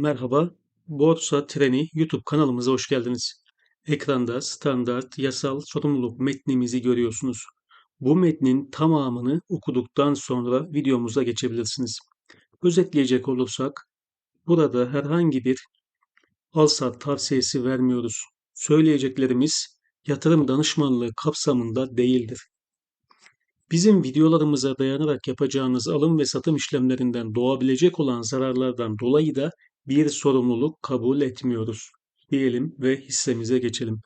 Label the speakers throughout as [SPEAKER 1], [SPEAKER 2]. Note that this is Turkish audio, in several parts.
[SPEAKER 1] Merhaba, Borsa Treni YouTube kanalımıza hoş geldiniz. Ekranda standart yasal sorumluluk metnimizi görüyorsunuz. Bu metnin tamamını okuduktan sonra videomuza geçebilirsiniz. Özetleyecek olursak, burada herhangi bir al-sat tavsiyesi vermiyoruz. Söyleyeceklerimiz yatırım danışmanlığı kapsamında değildir. Bizim videolarımıza dayanarak yapacağınız alım ve satım işlemlerinden doğabilecek olan zararlardan dolayı da bir sorumluluk kabul etmiyoruz. Diyelim ve hissemize geçelim.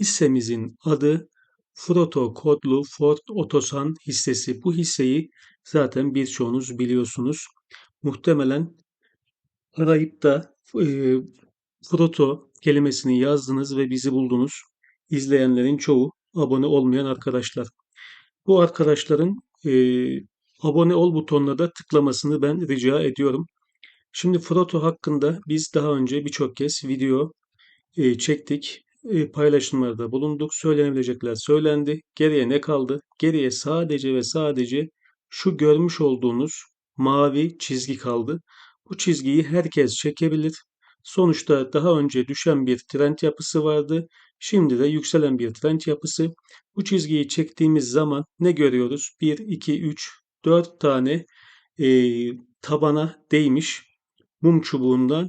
[SPEAKER 1] Hissemizin adı Froto kodlu Ford Otosan hissesi. Bu hisseyi zaten birçoğunuz biliyorsunuz. Muhtemelen arayıp da e, Froto kelimesini yazdınız ve bizi buldunuz. İzleyenlerin çoğu abone olmayan arkadaşlar. Bu arkadaşların e, abone ol butonuna da tıklamasını ben rica ediyorum. Şimdi Froto hakkında biz daha önce birçok kez video e, çektik. E, paylaşımlarda bulunduk. Söylenebilecekler söylendi. Geriye ne kaldı? Geriye sadece ve sadece şu görmüş olduğunuz mavi çizgi kaldı. Bu çizgiyi herkes çekebilir. Sonuçta daha önce düşen bir trend yapısı vardı. Şimdi de yükselen bir trend yapısı. Bu çizgiyi çektiğimiz zaman ne görüyoruz? 1, 2, 3, 4 tane e, tabana değmiş mum çubuğundan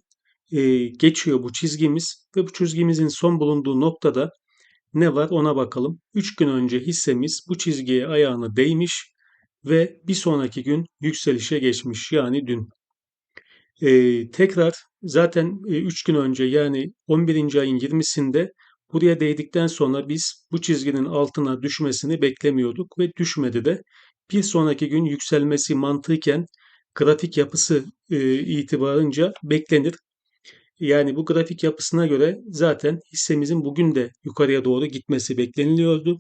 [SPEAKER 1] e, geçiyor bu çizgimiz ve bu çizgimizin son bulunduğu noktada ne var ona bakalım. 3 gün önce hissemiz bu çizgiye ayağını değmiş ve bir sonraki gün yükselişe geçmiş yani dün. E, tekrar zaten 3 e, gün önce yani 11. ayın 20'sinde buraya değdikten sonra biz bu çizginin altına düşmesini beklemiyorduk ve düşmedi de. Bir sonraki gün yükselmesi mantıken grafik yapısı e, itibarınca beklenir. Yani bu grafik yapısına göre zaten hissemizin bugün de yukarıya doğru gitmesi bekleniliyordu.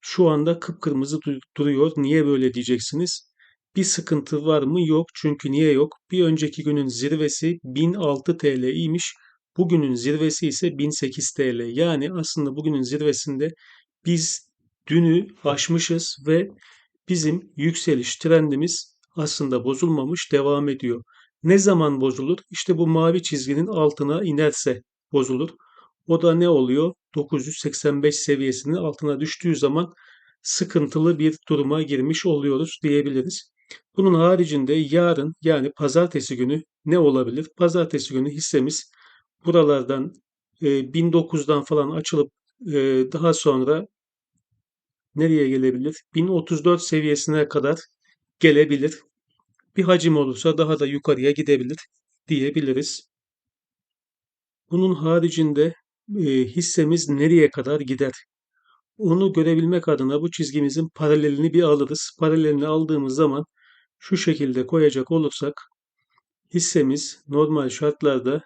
[SPEAKER 1] Şu anda kıpkırmızı duruyor. Niye böyle diyeceksiniz? Bir sıkıntı var mı? Yok. Çünkü niye yok? Bir önceki günün zirvesi 1006 TL imiş. Bugünün zirvesi ise 1008 TL. Yani aslında bugünün zirvesinde biz dünü aşmışız ve bizim yükseliş trendimiz aslında bozulmamış devam ediyor. Ne zaman bozulur? İşte bu mavi çizginin altına inerse bozulur. O da ne oluyor? 985 seviyesinin altına düştüğü zaman sıkıntılı bir duruma girmiş oluyoruz diyebiliriz. Bunun haricinde yarın yani pazartesi günü ne olabilir? Pazartesi günü hissemiz buralardan e, 1009'dan falan açılıp e, daha sonra nereye gelebilir? 1034 seviyesine kadar gelebilir. Bir hacim olursa daha da yukarıya gidebilir diyebiliriz. Bunun haricinde e, hissemiz nereye kadar gider? Onu görebilmek adına bu çizgimizin paralelini bir alırız. Paralelini aldığımız zaman şu şekilde koyacak olursak hissemiz normal şartlarda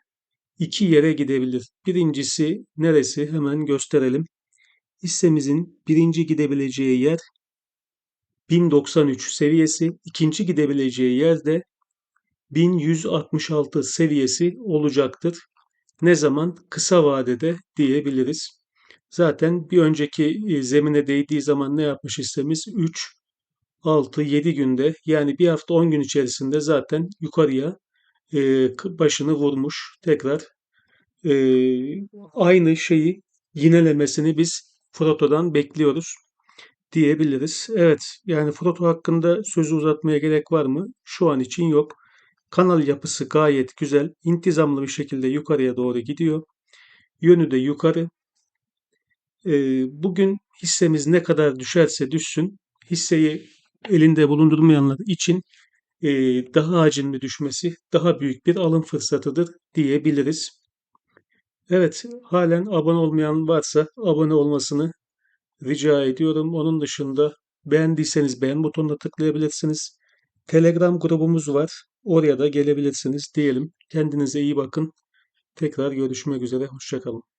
[SPEAKER 1] iki yere gidebilir. Birincisi neresi? Hemen gösterelim. Hissemizin birinci gidebileceği yer 1093 seviyesi, ikinci gidebileceği yerde 1166 seviyesi olacaktır. Ne zaman? Kısa vadede diyebiliriz. Zaten bir önceki e, zemine değdiği zaman ne yapmış hissemiz? 3, 6, 7 günde yani bir hafta 10 gün içerisinde zaten yukarıya e, başını vurmuş. Tekrar e, aynı şeyi yinelemesini biz Froto'dan bekliyoruz diyebiliriz. Evet, yani Froto hakkında sözü uzatmaya gerek var mı? Şu an için yok. Kanal yapısı gayet güzel, intizamlı bir şekilde yukarıya doğru gidiyor. Yönü de yukarı. Ee, bugün hissemiz ne kadar düşerse düşsün, hisseyi elinde bulundurmayanlar için e, daha hacimli düşmesi daha büyük bir alım fırsatıdır diyebiliriz. Evet, halen abone olmayan varsa abone olmasını rica ediyorum. Onun dışında beğendiyseniz beğen butonuna tıklayabilirsiniz. Telegram grubumuz var. Oraya da gelebilirsiniz diyelim. Kendinize iyi bakın. Tekrar görüşmek üzere. Hoşçakalın.